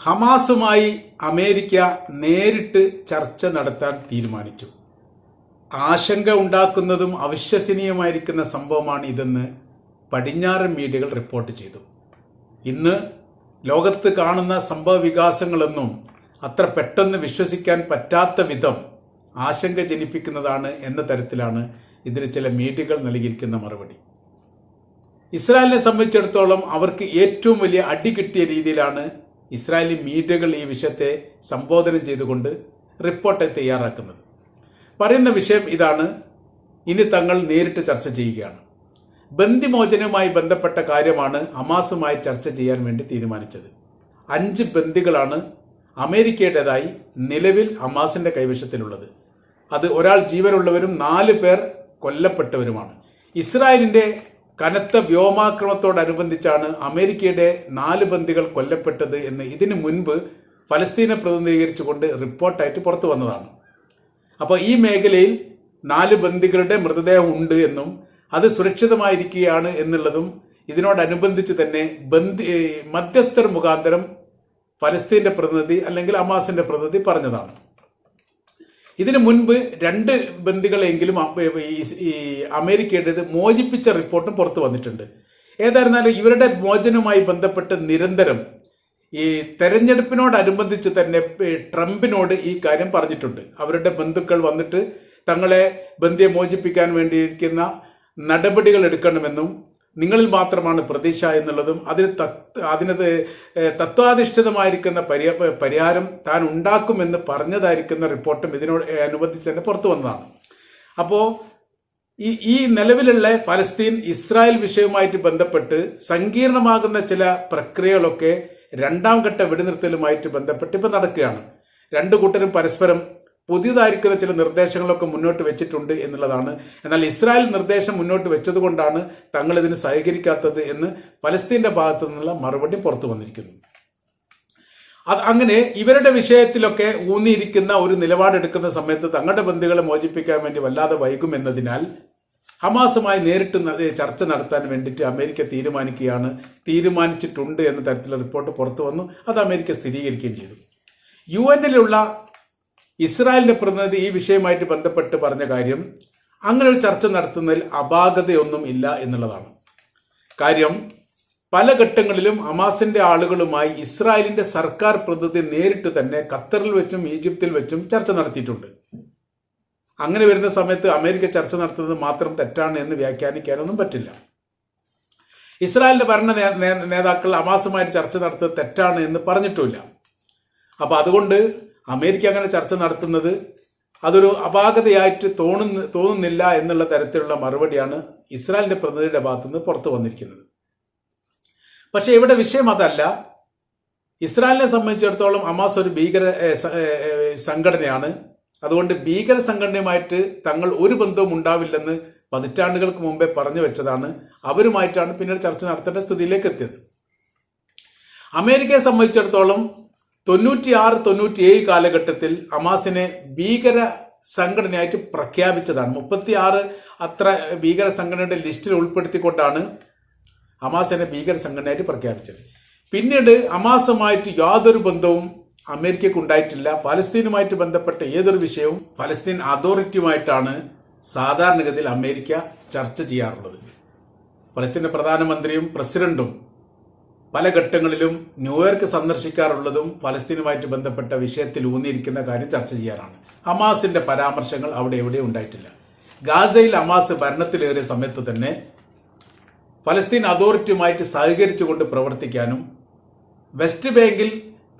ഹമാസുമായി America നേരിട്ട് ചർച്ച നടത്താൻ തീരുമാനിച്ചു. ആശങ്ക ഉണ്ടാക്കുന്നതും അവിശ്വസനീയമായിരിക്കുന്ന സംഭവമാണ് ഇതെന്ന് പടിഞ്ഞാറൻ മീഡിയകൾ റിപ്പോർട്ട് ചെയ്തു. ഇന്ന് ലോകത്ത് കാണുന്ന സംഭവ വികാസങ്ങളൊന്നും അത്ര പെട്ടെന്ന് വിശ്വസിക്കാൻ പറ്റാത്ത വിധം ആശങ്ക ജനിപ്പിക്കുന്നതാണ് എന്ന തരത്തിലാണ് ഇതിന് ചില മീഡിയകൾ നൽകിയിരിക്കുന്ന മറുപടി. ഇസ്രായേലിനെ സംബന്ധിച്ചിടത്തോളം അവർക്ക് ഏറ്റവും വലിയ അടി കിട്ടിയ രീതിയിലാണ് ഇസ്രായേലി മീഡിയകൾ ഈ വിഷയത്തെ സംബോധന ചെയ്തുകൊണ്ട് റിപ്പോർട്ട് തയ്യാറാക്കുന്നത്. പറയുന്ന വിഷയം ഇതാണ്. ഇനി തങ്ങൾ നേരിട്ട് ചർച്ച ചെയ്യുകയാണ്. ബന്ദിമോചനവുമായി ബന്ധപ്പെട്ട കാര്യമാണ് ഹമാസുമായി ചർച്ച ചെയ്യാൻ വേണ്ടി തീരുമാനിച്ചത്. അഞ്ച് ബന്ദികളാണ് അമേരിക്കയുടേതായി നിലവിൽ ഹമാസിന്റെ കൈവശത്തിലുള്ളത്. അത് ഒരാൾ ജീവനുള്ളവരും നാല് പേർ കൊല്ലപ്പെട്ടവരുമാണ്. ഇസ്രായേലിന്റെ കനത്ത വ്യോമാക്രമണത്തോടനുബന്ധിച്ചാണ് അമേരിക്കയുടെ നാല് ബന്ദികൾ കൊല്ലപ്പെട്ടത് എന്ന് ഇതിനു മുൻപ് ഫലസ്തീനെ പ്രതിനിധീകരിച്ചുകൊണ്ട് റിപ്പോർട്ടായിട്ട് പുറത്തു വന്നതാണ്. അപ്പോൾ ഈ മേഖലയിൽ നാല് ബന്ദികളുടെ മൃതദേഹം ഉണ്ട് എന്നും അത് സുരക്ഷിതമായിരിക്കുകയാണ് എന്നുള്ളതും ഇതിനോടനുബന്ധിച്ച് തന്നെ ബന്ധി മധ്യസ്ഥർ മുഖാന്തരം ഫലസ്തീന്റെ പ്രതിനിധി അല്ലെങ്കിൽ അമാസിന്റെ പ്രതിനിധി പറഞ്ഞതാണ്. ഇതിനു മുൻപ് രണ്ട് ബന്ദികളെങ്കിലും ഈ അമേരിക്കയുടേത് മോചിപ്പിച്ച റിപ്പോർട്ടും പുറത്തു വന്നിട്ടുണ്ട്. ഏതായിരുന്നാലും ഇവരുടെ മോചനവുമായി ബന്ധപ്പെട്ട് നിരന്തരം ഈ തെരഞ്ഞെടുപ്പിനോടനുബന്ധിച്ച് തന്നെ ട്രംപിനോട് ഈ കാര്യം പറഞ്ഞിട്ടുണ്ട്. അവരുടെ ബന്ധുക്കൾ വന്നിട്ട് തങ്ങളെ ബന്ധിയെ മോചിപ്പിക്കാൻ വേണ്ടിയിരിക്കുന്ന നടപടികൾ എടുക്കണമെന്നും നിങ്ങളിൽ മാത്രമാണ് പ്രതീക്ഷ എന്നുള്ളതും അതിന് അതിനത് തത്വാധിഷ്ഠിതമായിരിക്കുന്ന പരിയ പരിഹാരം താൻ ഉണ്ടാക്കുമെന്ന് പറഞ്ഞതായിരിക്കുന്ന റിപ്പോർട്ടും ഇതിനോട് അനുബന്ധിച്ച് തന്നെ പുറത്തു വന്നതാണ്. അപ്പോൾ ഈ ഈ നിലവിലുള്ള ഫലസ്തീൻ ഇസ്രായേൽ വിഷയവുമായിട്ട് ബന്ധപ്പെട്ട് സങ്കീർണമാകുന്ന ചില പ്രക്രിയകളൊക്കെ രണ്ടാം ഘട്ട വെടിനിർത്തലുമായിട്ട് ബന്ധപ്പെട്ട് ഇപ്പം നടക്കുകയാണ്. രണ്ടു കൂട്ടരും പരസ്പരം പുതിയതായിരിക്കുന്ന ചില നിർദ്ദേശങ്ങളൊക്കെ മുന്നോട്ട് വെച്ചിട്ടുണ്ട് എന്നുള്ളതാണ്. എന്നാൽ ഇസ്രായേൽ നിർദ്ദേശം മുന്നോട്ട് വെച്ചതുകൊണ്ടാണ് തങ്ങൾ ഇതിന് സഹകരിക്കാത്തത് എന്ന് ഫലസ്തീന്റെ ഭാഗത്തു നിന്നുള്ള മറുപടി പുറത്തു വന്നിരിക്കുന്നു. അത് അങ്ങനെ ഇവരുടെ വിഷയത്തിലൊക്കെ ഊന്നിയിരിക്കുന്ന ഒരു നിലപാടെടുക്കുന്ന സമയത്ത് തങ്ങളുടെ ബന്ധുക്കളെ മോചിപ്പിക്കാൻ വേണ്ടി വല്ലാതെ വൈകുമെന്നതിനാൽ ഹമാസുമായി നേരിട്ട് ചർച്ച നടത്താൻ വേണ്ടിയിട്ട് അമേരിക്ക തീരുമാനിക്കുകയാണ് തീരുമാനിച്ചിട്ടുണ്ട് എന്ന തരത്തിലുള്ള റിപ്പോർട്ട് പുറത്തു വന്നു. അത് അമേരിക്ക സ്ഥിരീകരിക്കുകയും ചെയ്തു. യു എന്നിലുള്ള ഇസ്രായേലിന്റെ പ്രതിനിധി ഈ വിഷയമായിട്ട് ബന്ധപ്പെട്ട് പറഞ്ഞ കാര്യം അങ്ങനെ ഒരു ചർച്ച നടത്തുന്നതിൽ അപാകതയൊന്നും ഇല്ല എന്നുള്ളതാണ്. കാര്യം പല ഘട്ടങ്ങളിലും അമാസിന്റെ ആളുകളുമായി ഇസ്രായേലിന്റെ സർക്കാർ പ്രതിനിധി നേരിട്ട് തന്നെ ഖത്തറിൽ വെച്ചും ഈജിപ്തിൽ വെച്ചും ചർച്ച നടത്തിയിട്ടുണ്ട്. അങ്ങനെ വരുന്ന സമയത്ത് അമേരിക്ക ചർച്ച നടത്തുന്നത് മാത്രം തെറ്റാണ് എന്ന് വ്യാഖ്യാനിക്കാനൊന്നും പറ്റില്ല. ഇസ്രായേലിന്റെ ഭരണ നേതാക്കൾ അമാസുമായിട്ട് ചർച്ച നടത്തുന്നത് തെറ്റാണ് എന്ന് പറഞ്ഞിട്ടുമില്ല. അപ്പൊ അതുകൊണ്ട് അമേരിക്ക അങ്ങനെ ചർച്ച നടത്തുന്നത് അതൊരു അപാകതയായിട്ട് തോന്നുന്ന തോന്നുന്നില്ല എന്നുള്ള തരത്തിലുള്ള മറുപടിയാണ് ഇസ്രായേലിന്റെ പ്രതിനിധിയുടെ ഭാഗത്തുനിന്ന് പുറത്തു വന്നിരിക്കുന്നത്. പക്ഷേ ഇവിടെ വിഷയം അതല്ല. ഇസ്രായേലിനെ സംബന്ധിച്ചിടത്തോളം അമാസ് ഒരു ഭീകര സംഘടനയാണ്. അതുകൊണ്ട് ഭീകര സംഘടനയുമായിട്ട് തങ്ങൾ ഒരു ബന്ധവും ഉണ്ടാവില്ലെന്ന് പതിറ്റാണ്ടുകൾക്ക് മുമ്പേ പറഞ്ഞു വെച്ചതാണ്. അവരുമായിട്ടാണ് പിന്നീട് ചർച്ച നടത്തേണ്ട സ്ഥിതിയിലേക്ക് എത്തിയത്. അമേരിക്കയെ സംബന്ധിച്ചിടത്തോളം തൊണ്ണൂറ്റിയാറ് തൊണ്ണൂറ്റിയേഴ് കാലഘട്ടത്തിൽ അമാസിനെ ഭീകര സംഘടനയായിട്ട് പ്രഖ്യാപിച്ചതാണ്. മുപ്പത്തിയാറ് അത്ര ഭീകര സംഘടനയുടെ ലിസ്റ്റിൽ ഉൾപ്പെടുത്തിക്കൊണ്ടാണ് അമാസിനെ ഭീകര സംഘടനയായിട്ട് പ്രഖ്യാപിച്ചത്. പിന്നീട് അമാസുമായിട്ട് യാതൊരു ബന്ധവും അമേരിക്കക്ക് ഉണ്ടായിട്ടില്ല. ഫലസ്തീനുമായിട്ട് ബന്ധപ്പെട്ട ഏതൊരു വിഷയവും ഫലസ്തീൻ അതോറിറ്റിയുമായിട്ടാണ് സാധാരണഗതിയിൽ അമേരിക്ക ചർച്ച ചെയ്യാറുള്ളത്. ഫലസ്തീന്റെ പ്രധാനമന്ത്രിയും പ്രസിഡന്റും പല ഘട്ടങ്ങളിലും ന്യൂയോർക്ക് സന്ദർശിക്കാറുള്ളതും ഫലസ്തീനുമായിട്ട് ബന്ധപ്പെട്ട വിഷയത്തിൽ ഊന്നിയിരിക്കുന്ന കാര്യം ചർച്ച ചെയ്യാനാണ്. ഹമാസിന്റെ പരാമർശങ്ങൾ അവിടെ എവിടെ ഉണ്ടായിട്ടില്ല. ഗാസയിൽ ഹമാസ് ഭരണത്തിലേറിയ സമയത്ത് തന്നെ ഫലസ്തീൻ അതോറിറ്റിയുമായിട്ട് സഹകരിച്ചുകൊണ്ട് പ്രവർത്തിക്കാനും വെസ്റ്റ് ബാങ്കിൽ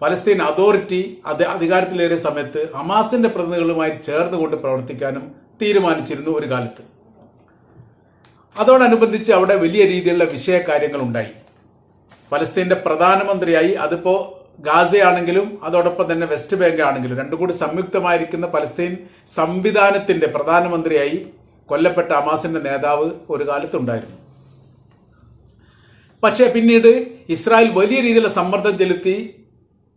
ഫലസ്തീൻ അതോറിറ്റി അത് അധികാരത്തിലേറിയ സമയത്ത് ഹമാസിന്റെ പ്രതിനിധികളുമായി ചേർന്നുകൊണ്ട് പ്രവർത്തിക്കാനും തീരുമാനിച്ചിരുന്നു ഒരു കാലത്ത്. അതോടനുബന്ധിച്ച് അവിടെ വലിയ രീതിയിലുള്ള വിഷയകാര്യങ്ങൾ ഉണ്ടായി. ഫലസ്തീന്റെ പ്രധാനമന്ത്രിയായി അതിപ്പോ ഗാസയാണെങ്കിലും അതോടൊപ്പം തന്നെ വെസ്റ്റ് ബാങ്ക് ആണെങ്കിലും രണ്ടും കൂടി സംയുക്തമായിരിക്കുന്ന ഫലസ്തീൻ സംവിധാനത്തിന്റെ പ്രധാനമന്ത്രിയായി കൊല്ലപ്പെട്ട അമാസിന്റെ നേതാവ് ഒരു കാലത്തുണ്ടായിരുന്നു. പക്ഷേ പിന്നീട് ഇസ്രായേൽ വലിയ രീതിയിലുള്ള സമ്മർദ്ദം ചെലുത്തി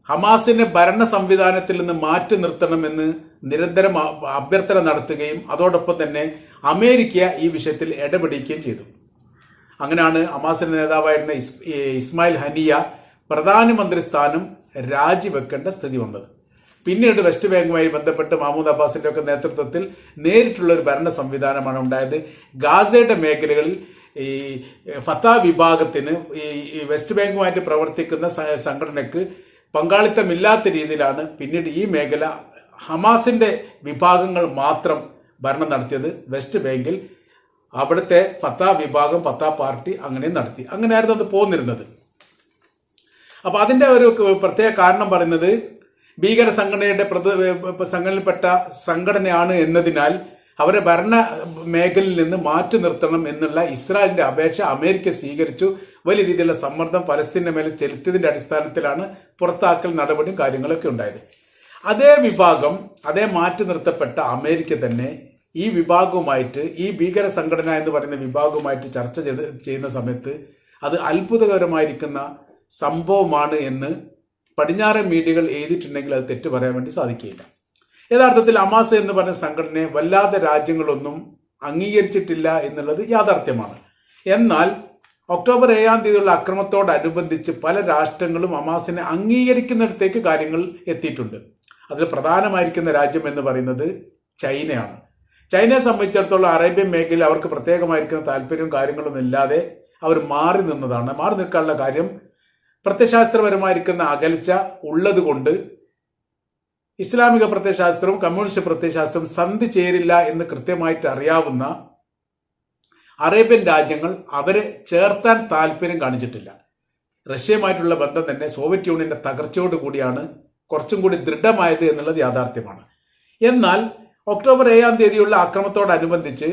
ഹമാസിനെ ഭരണ സംവിധാനത്തിൽ നിന്ന് മാറ്റി നിർത്തണമെന്ന് നിരന്തരം അഭ്യർത്ഥന നടത്തുകയും അതോടൊപ്പം തന്നെ അമേരിക്ക ഈ വിഷയത്തിൽ ഇടപെടുകയും ചെയ്തു. അങ്ങനെയാണ് ഹമാസിന്റെ നേതാവായിരുന്ന ഇസ്മായിൽ ഹനിയ പ്രധാനമന്ത്രി സ്ഥാനം രാജിവെക്കേണ്ട സ്ഥിതി വന്നത്. പിന്നീട് വെസ്റ്റ് ബാങ്കുമായി ബന്ധപ്പെട്ട് mahmoud അബ്ബാസിന്റെ ഒക്കെ നേതൃത്വത്തിൽ നേരിട്ടുള്ള ഒരു ഭരണ സംവിധാനമാണ് ഉണ്ടായത്. ഗാസയുടെ മേഖലകളിൽ ഈ ഫത്ത വിഭാഗത്തിന് ഈ വെസ്റ്റ് ബാങ്കുമായിട്ട് പ്രവർത്തിക്കുന്ന സംഘടനക്ക് പങ്കാളിത്തമില്ലാത്ത രീതിയിലാണ് പിന്നീട് ഈ മേഖല ഹമാസിന്റെ വിഭാഗങ്ങൾ മാത്രം ഭരണം നടത്തിയത് വെസ്റ്റ് ബാങ്കിൽ അവിടുത്തെ ഫത്താ വിഭാഗം ഫത്താ പാർട്ടി അങ്ങനെ നടത്തി. അങ്ങനെയായിരുന്നു അത് പോന്നിരുന്നത്. അപ്പൊ അതിന്റെ ഒരു പ്രത്യേക കാരണം പറയുന്നത് ഭീകര സംഘടനയുടെ സംഘടനപ്പെട്ട സംഘടനയാണ് എന്നതിനാൽ അവരെ ഭരണ മേഖലയിൽ നിന്ന് മാറ്റി നിർത്തണം എന്നുള്ള ഇസ്രായേലിന്റെ അപേക്ഷ അമേരിക്ക സ്വീകരിച്ചു. വലിയ രീതിയിലുള്ള സമ്മർദ്ദം ഫലസ്തീന്റെ മേലെ ചെലുത്തിയതിന്റെ അടിസ്ഥാനത്തിലാണ് പുറത്താക്കൽ നടപടിയും കാര്യങ്ങളൊക്കെ ഉണ്ടായത്. അതേ വിഭാഗം അതേ മാറ്റി നിർത്തപ്പെട്ട അമേരിക്ക തന്നെ ഈ വിഭാഗവുമായിട്ട് ഈ ഭീകര സംഘടന എന്ന് പറയുന്ന വിഭാഗവുമായിട്ട് ചർച്ച ചെയ്ത് ചെയ്യുന്ന സമയത്ത് അത് അത്ഭുതകരമായിരിക്കുന്ന സംഭവമാണ് എന്ന് പടിഞ്ഞാറൻ മീഡിയകൾ എഴുതിയിട്ടുണ്ടെങ്കിൽ അത് തെറ്റ് പറയാൻ വേണ്ടി സാധിക്കില്ല. യഥാർത്ഥത്തിൽ അമാസ് എന്ന് പറഞ്ഞ സംഘടനയെ വല്ലാത്ത രാജ്യങ്ങളൊന്നും അംഗീകരിച്ചിട്ടില്ല എന്നുള്ളത് യാഥാർത്ഥ്യമാണ്. എന്നാൽ ഒക്ടോബർ ഏഴാം തീയതിയുള്ള അക്രമത്തോടനുബന്ധിച്ച് പല രാഷ്ട്രങ്ങളും അമാസിനെ അംഗീകരിക്കുന്നിടത്തേക്ക് കാര്യങ്ങൾ എത്തിയിട്ടുണ്ട്. അതിൽ പ്രധാനമായിരിക്കുന്ന രാജ്യം എന്ന് പറയുന്നത് ചൈനയാണ്. ചൈനയെ സംബന്ധിച്ചിടത്തോളം അറേബ്യൻ മേഖലയിൽ അവർക്ക് പ്രത്യേകമായിരിക്കുന്ന താല്പര്യവും കാര്യങ്ങളൊന്നും ഇല്ലാതെ അവർ മാറി നിന്നതാണ്. മാറി നിൽക്കാനുള്ള കാര്യം പ്രത്യശാസ്ത്രപരമായിരിക്കുന്ന അകൽച്ച ഉള്ളതുകൊണ്ട് ഇസ്ലാമിക പ്രത്യശാസ്ത്രവും കമ്മ്യൂണിസ്റ്റ് പ്രത്യയശാസ്ത്രവും സന്ധി ചേരില്ല എന്ന് കൃത്യമായിട്ട് അറിയാവുന്ന അറേബ്യൻ രാജ്യങ്ങൾ അവരെ ചേർത്താൻ താല്പര്യം കാണിച്ചിട്ടില്ല. റഷ്യയുമായിട്ടുള്ള ബന്ധം തന്നെ സോവിയറ്റ് യൂണിയന്റെ തകർച്ചയോട് കൂടിയാണ് കുറച്ചും കൂടി ദൃഢമായത് എന്നുള്ളത് യാഥാർത്ഥ്യമാണ്. എന്നാൽ ഒക്ടോബർ ഏഴാം തീയതിയുള്ള അക്രമത്തോടനുബന്ധിച്ച്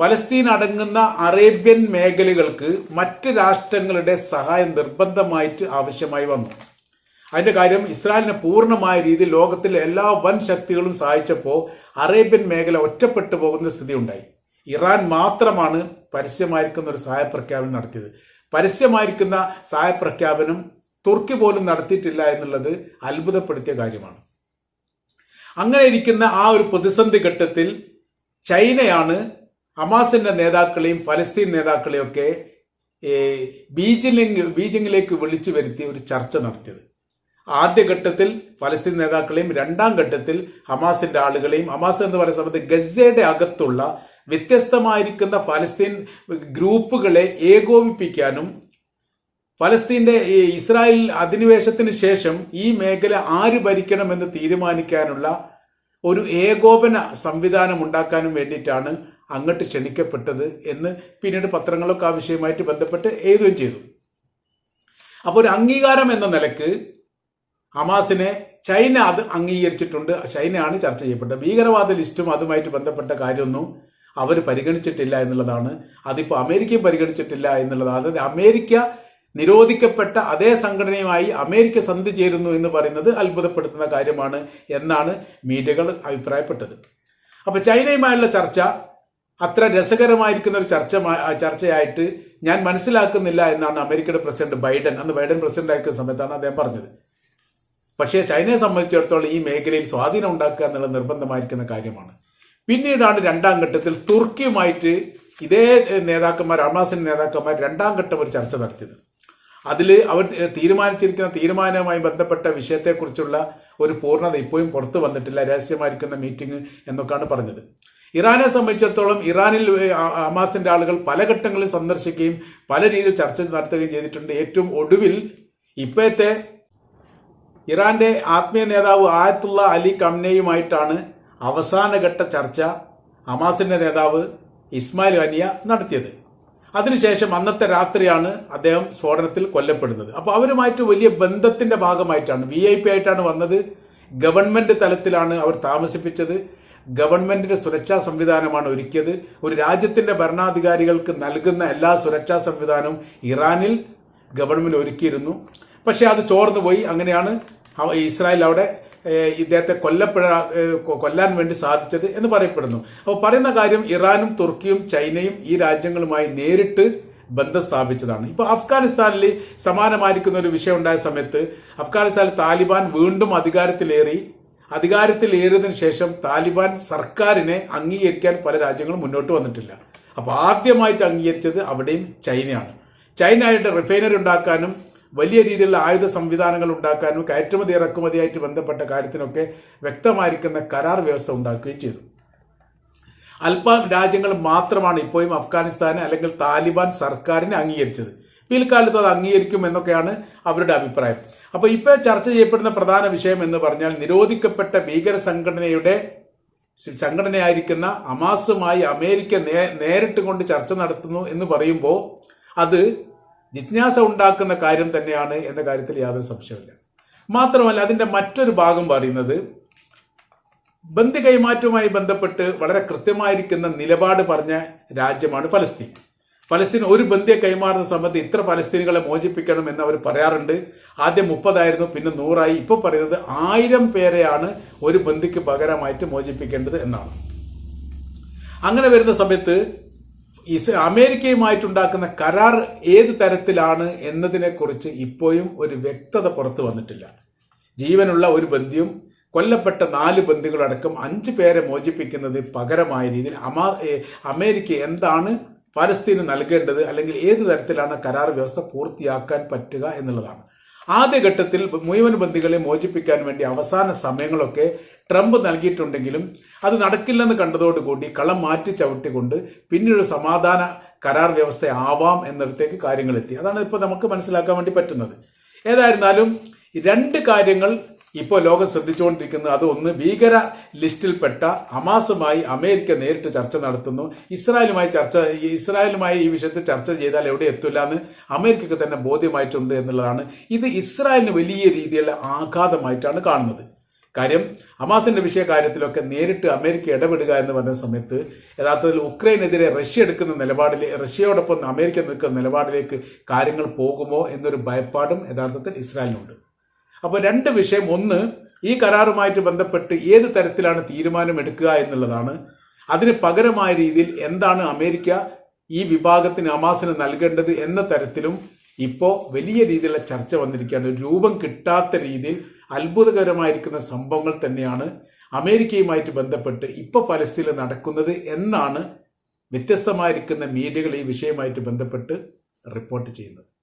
ഫലസ്തീൻ അടങ്ങുന്ന അറേബ്യൻ മേഖലകൾക്ക് മറ്റ് രാഷ്ട്രങ്ങളുടെ സഹായം നിർബന്ധമായിട്ട് ആവശ്യമായി വന്നു. അതിന്റെ കാര്യം ഇസ്രായേലിനെ പൂർണമായ രീതിയിൽ ലോകത്തിലെ എല്ലാ വൻ ശക്തികളും സഹായിച്ചപ്പോൾ അറേബ്യൻ മേഖല ഒറ്റപ്പെട്ടു പോകുന്ന സ്ഥിതി ഉണ്ടായി ഇറാൻ മാത്രമാണ് പരസ്യമായിരിക്കുന്ന ഒരു സഹായ പ്രഖ്യാപനം നടത്തിയത്. പരസ്യമായിരിക്കുന്ന സഹായ പ്രഖ്യാപനം തുർക്കി പോലും നടത്തിയിട്ടില്ല എന്നുള്ളത് അത്ഭുതപ്പെടുത്തിയ കാര്യമാണ്. അങ്ങനെ ഇരിക്കുന്ന ആ ഒരു പ്രതിസന്ധി ഘട്ടത്തിൽ ചൈനയാണ് ഹമാസിന്റെ നേതാക്കളെയും ഫലസ്തീൻ നേതാക്കളെയും ഒക്കെ ബീജിംഗ് ബീജിംഗിലേക്ക് വിളിച്ചു വരുത്തി ഒരു ചർച്ച നടത്തിയത്. ആദ്യഘട്ടത്തിൽ ഫലസ്തീൻ നേതാക്കളെയും രണ്ടാം ഘട്ടത്തിൽ ഹമാസിന്റെ ആളുകളെയും ഹമാസ് എന്ന് പറയുന്ന സമയത്ത് ഗസയുടെ അകത്തുള്ള വ്യത്യസ്തമായിരിക്കുന്ന ഫലസ്തീൻ ഗ്രൂപ്പുകളെ ഏകോപിപ്പിക്കാനും ഫലസ്തീന്റെ ഈ ഇസ്രായേൽ അധിനിവേശത്തിന് ശേഷം ഈ മേഖല ആര് ഭരിക്കണമെന്ന് തീരുമാനിക്കാനുള്ള ഒരു ഏകോപന സംവിധാനം ഉണ്ടാക്കാനും വേണ്ടിയിട്ടാണ് അങ്ങോട്ട് ക്ഷണിക്കപ്പെട്ടത് എന്ന് പിന്നീട് പത്രങ്ങളൊക്കെ ആ വിഷയമായിട്ട് ബന്ധപ്പെട്ട് എഴുതുകയും ചെയ്തു. അപ്പോൾ ഒരു അംഗീകാരം എന്ന നിലയ്ക്ക് ഹമാസിനെ ചൈന അത് അംഗീകരിച്ചിട്ടുണ്ട്. ചൈനയാണ് ചർച്ച ചെയ്യപ്പെട്ടത്. ഭീകരവാദ ലിസ്റ്റും അതുമായിട്ട് ബന്ധപ്പെട്ട കാര്യമൊന്നും അവർ പരിഗണിച്ചിട്ടില്ല എന്നുള്ളതാണ്. അതിപ്പോൾ അമേരിക്കയും പരിഗണിച്ചിട്ടില്ല എന്നുള്ളതാണ്. അതായത് അമേരിക്ക നിരോധിക്കപ്പെട്ട അതേ സംഘടനയുമായി അമേരിക്ക സന്ധി ചേരുന്നു എന്ന് പറയുന്നത് അത്ഭുതപ്പെടുത്തുന്ന കാര്യമാണ് എന്നാണ് മീഡിയകൾ അഭിപ്രായപ്പെട്ടത്. അപ്പൊ ചൈനയുമായുള്ള ചർച്ച അത്ര രസകരമായിരിക്കുന്ന ഒരു ചർച്ച ചർച്ചയായിട്ട് ഞാൻ മനസ്സിലാക്കുന്നില്ല എന്നാണ് അമേരിക്കയുടെ പ്രസിഡന്റ് ബൈഡൻ. അന്ന് ബൈഡൻ പ്രസിഡന്റ് ആയിരിക്കുന്ന സമയത്താണ് അദ്ദേഹം പറഞ്ഞത്. പക്ഷേ ചൈനയെ സംബന്ധിച്ചിടത്തോളം ഈ മേഖലയിൽ സ്വാധീനം ഉണ്ടാക്കുക എന്നുള്ള നിർബന്ധമായിരിക്കുന്ന കാര്യമാണ്. പിന്നീടാണ് രണ്ടാം ഘട്ടത്തിൽ തുർക്കിയുമായിട്ട് ഇതേ നേതാക്കന്മാർ അമാസിന്റെ നേതാക്കന്മാർ രണ്ടാം ഘട്ടം ഒരു ചർച്ച നടത്തിയത്. അതിൽ അവർ തീരുമാനിച്ചിരിക്കുന്ന തീരുമാനവുമായി ബന്ധപ്പെട്ട വിഷയത്തെക്കുറിച്ചുള്ള ഒരു പൂർണത ഇപ്പോഴും പുറത്തു വന്നിട്ടില്ല. രഹസ്യമായിരിക്കുന്ന മീറ്റിംഗ് എന്നൊക്കെയാണ് പറഞ്ഞത്. ഇറാനെ സംബന്ധിച്ചിടത്തോളം ഇറാനിൽ അമാസിന്റെ ആളുകൾ പല ഘട്ടങ്ങളിൽ സന്ദർശിക്കുകയും പല രീതിയിൽ ചർച്ച നടത്തുകയും ചെയ്തിട്ടുണ്ട്. ഏറ്റവും ഒടുവിൽ ഇപ്പോഴത്തെ ഇറാന്റെ ആത്മീയ നേതാവ് ആയത്തുള്ള അലി കംനയുമായിട്ടാണ് അവസാനഘട്ട ചർച്ച ഹമാസിന്റെ നേതാവ് ഇസ്മായിൽ അനിയ നടത്തിയത്. അതിനുശേഷം അന്നത്തെ രാത്രിയാണ് അദ്ദേഹം സ്ഫോടനത്തിൽ കൊല്ലപ്പെടുന്നത്. അപ്പോൾ അവരുമായിട്ട് വലിയ ബന്ധത്തിന്റെ ഭാഗമായിട്ടാണ് വി ഐ പി ആയിട്ടാണ് വന്നത്. ഗവൺമെന്റ് തലത്തിലാണ് അവർ താമസിപ്പിച്ചത്. ഗവൺമെന്റിന്റെ സുരക്ഷാ സംവിധാനമാണ് ഒരുക്കിയത്. ഒരു രാജ്യത്തിന്റെ ഭരണാധികാരികൾക്ക് നൽകുന്ന എല്ലാ സുരക്ഷാ സംവിധാനവും ഇറാനിൽ ഗവൺമെന്റ് ഒരുക്കിയിരുന്നു. പക്ഷേ അത് ചോർന്നു പോയി അങ്ങനെയാണ് ഇസ്രായേൽ അവിടെ ഇദ്ദേഹത്തെ കൊല്ലപ്പെടാ കൊല്ലാൻ വേണ്ടി സാധിച്ചത് എന്ന് പറയപ്പെടുന്നു. അപ്പോൾ പറയുന്ന കാര്യം ഇറാനും തുർക്കിയും ചൈനയും ഈ രാജ്യങ്ങളുമായി നേരിട്ട് ബന്ധം സ്ഥാപിച്ചതാണ് ഇപ്പൊ അഫ്ഗാനിസ്ഥാനിൽ സമാനമായിരിക്കുന്ന ഒരു വിഷയം ഉണ്ടായ സമയത്ത് അഫ്ഗാനിസ്ഥാനിൽ താലിബാൻ വീണ്ടും അധികാരത്തിലേറി. അധികാരത്തിലേറിയതിന് ശേഷം താലിബാൻ സർക്കാരിനെ അംഗീകരിക്കാൻ പല രാജ്യങ്ങളും മുന്നോട്ട് വന്നിട്ടില്ല. അപ്പോൾ ആദ്യമായിട്ട് അംഗീകരിച്ചത് അവിടെയും ചൈനയാണ്. ചൈനയുടെ റിഫൈനറി ഉണ്ടാക്കാനും വലിയ രീതിയിലുള്ള ആയുധ സംവിധാനങ്ങൾ ഉണ്ടാക്കാനും കയറ്റുമതി ഇറക്കുമതിയായിട്ട് ബന്ധപ്പെട്ട കാര്യത്തിനൊക്കെ വ്യക്തമായിരിക്കുന്ന കരാർ വ്യവസ്ഥ ഉണ്ടാക്കുകയും ചെയ്തു. അല്പം രാജ്യങ്ങൾ മാത്രമാണ് ഇപ്പോഴും അഫ്ഗാനിസ്ഥാനെ അല്ലെങ്കിൽ താലിബാൻ സർക്കാരിനെ അംഗീകരിച്ചത്. പിൽക്കാലത്ത് അത് അംഗീകരിക്കും എന്നൊക്കെയാണ് അവരുടെ അഭിപ്രായം. അപ്പോൾ ഇപ്പോൾ ചർച്ച ചെയ്യപ്പെടുന്ന പ്രധാന വിഷയം എന്ന് പറഞ്ഞാൽ നിരോധിക്കപ്പെട്ട ഭീകര സംഘടനയുടെ സംഘടനയായിരിക്കുന്ന അമാസുമായി അമേരിക്ക നേരിട്ട് കൊണ്ട് ചർച്ച നടത്തുന്നു എന്ന് പറയുമ്പോൾ അത് ജിജ്ഞാസ ഉണ്ടാക്കുന്ന കാര്യം തന്നെയാണ് എന്ന കാര്യത്തിൽ യാതൊരു സംശയമില്ല മാത്രമല്ല അതിന്റെ മറ്റൊരു ഭാഗം പറയുന്നത് ബന്ധു കൈമാറ്റവുമായി ബന്ധപ്പെട്ട് വളരെ കൃത്യമായിരിക്കുന്ന നിലപാട് പറഞ്ഞ രാജ്യമാണ് ഫലസ്തീൻ. ഫലസ്തീൻ ഒരു ബന്ധിയെ കൈമാറുന്ന സമയത്ത് ഇത്ര ഫലസ്തീനുകളെ മോചിപ്പിക്കണം എന്ന് അവർ പറയാറുണ്ട്. ആദ്യം മുപ്പതായിരുന്നു പിന്നെ നൂറായി. ഇപ്പോൾ പറയുന്നത് ആയിരം പേരെയാണ് ഒരു ബന്ധിക്ക് പകരമായിട്ട് മോചിപ്പിക്കേണ്ടത് എന്നാണ്. അങ്ങനെ വരുന്ന സമയത്ത് ഇസ് അമേരിക്കയുമായിട്ടുണ്ടാക്കുന്ന കരാർ ഏത് തരത്തിലാണ് എന്നതിനെക്കുറിച്ച് ഇപ്പോഴും ഒരു വ്യക്തത പുറത്തു വന്നിട്ടില്ല. ജീവനുള്ള ഒരു ബന്ധിയും കൊല്ലപ്പെട്ട നാല് ബന്ധികളടക്കം അഞ്ച് പേരെ മോചിപ്പിക്കുന്നത് പകരമായ രീതിയിൽ അമാ അമേരിക്ക എന്താണ് ഫലസ്തീന് നൽകേണ്ടത് അല്ലെങ്കിൽ ഏത് തരത്തിലാണ് കരാർ വ്യവസ്ഥ പൂർത്തിയാക്കാൻ പറ്റുക എന്നുള്ളതാണ്. ആദ്യഘട്ടത്തിൽ മുഴുവൻ ബന്ദികളെ മോചിപ്പിക്കാൻ വേണ്ടി അവസാന സമയങ്ങളൊക്കെ ട്രംപ് നൽകിയിട്ടുണ്ടെങ്കിലും അത് നടക്കില്ലെന്ന് കണ്ടതോടുകൂടി കളം മാറ്റി ചവിട്ടിക്കൊണ്ട് പിന്നീട് സമാധാന കരാർ വ്യവസ്ഥ ആവാം എന്നിടത്തേക്ക് കാര്യങ്ങൾ എത്തി. അതാണ് ഇപ്പോൾ നമുക്ക് മനസ്സിലാക്കാൻ വേണ്ടി പറ്റുന്നത്. ഏതായിരുന്നാലും രണ്ട് കാര്യങ്ങൾ ഇപ്പോൾ ലോകം ശ്രദ്ധിച്ചുകൊണ്ടിരിക്കുന്നത് അത് ഒന്ന് ഭീകര ലിസ്റ്റിൽപ്പെട്ട ഹമാസുമായി അമേരിക്ക നേരിട്ട് ചർച്ച നടത്തുന്നു. ഇസ്രായേലുമായി ചർച്ച ഇസ്രായേലുമായി ഈ വിഷയത്തെ ചർച്ച ചെയ്താൽ എവിടെ എത്തില്ല എന്ന് അമേരിക്കക്ക് തന്നെ ബോധ്യമായിട്ടുണ്ട് എന്നുള്ളതാണ്. ഇത് ഇസ്രായേലിന് വലിയ രീതിയിലുള്ള ആഘാതമായിട്ടാണ് കാണുന്നത്. കാര്യം ഹമാസിന്റെ വിഷയ കാര്യത്തിലൊക്കെ നേരിട്ട് അമേരിക്ക ഇടപെടുക എന്ന് പറഞ്ഞ സമയത്ത് യഥാർത്ഥത്തിൽ ഉക്രൈനെതിരെ റഷ്യ എടുക്കുന്ന നിലപാടിലെ റഷ്യയോടൊപ്പം അമേരിക്ക നിൽക്കുന്ന നിലപാടിലേക്ക് കാര്യങ്ങൾ പോകുമോ എന്നൊരു ഭയപ്പാടും യഥാർത്ഥത്തിൽ ഇസ്രായേലിനുണ്ട്. അപ്പോൾ രണ്ട് വിഷയം. ഒന്ന് ഈ കരാറുമായിട്ട് ബന്ധപ്പെട്ട് ഏത് തരത്തിലാണ് തീരുമാനം എടുക്കുക എന്നുള്ളതാണ്. അതിന് പകരമായ രീതിയിൽ എന്താണ് അമേരിക്ക ഈ വിഭാഗത്തിന് ഹമാസിന് നൽകേണ്ടത് എന്ന തരത്തിലും ഇപ്പോൾ വലിയ രീതിയിലുള്ള ചർച്ച വന്നിരിക്കുകയാണ്. രൂപം കിട്ടാത്ത രീതിയിൽ അത്ഭുതകരമായിരിക്കുന്ന സംഭവങ്ങൾ തന്നെയാണ് അമേരിക്കയുമായിട്ട് ബന്ധപ്പെട്ട് ഇപ്പോൾ പലസ്തീനിൽ നടക്കുന്നത് എന്നാണ് വ്യത്യസ്തമായിരിക്കുന്ന മീഡിയകൾ ഈ വിഷയമായിട്ട് ബന്ധപ്പെട്ട് റിപ്പോർട്ട് ചെയ്യുന്നത്.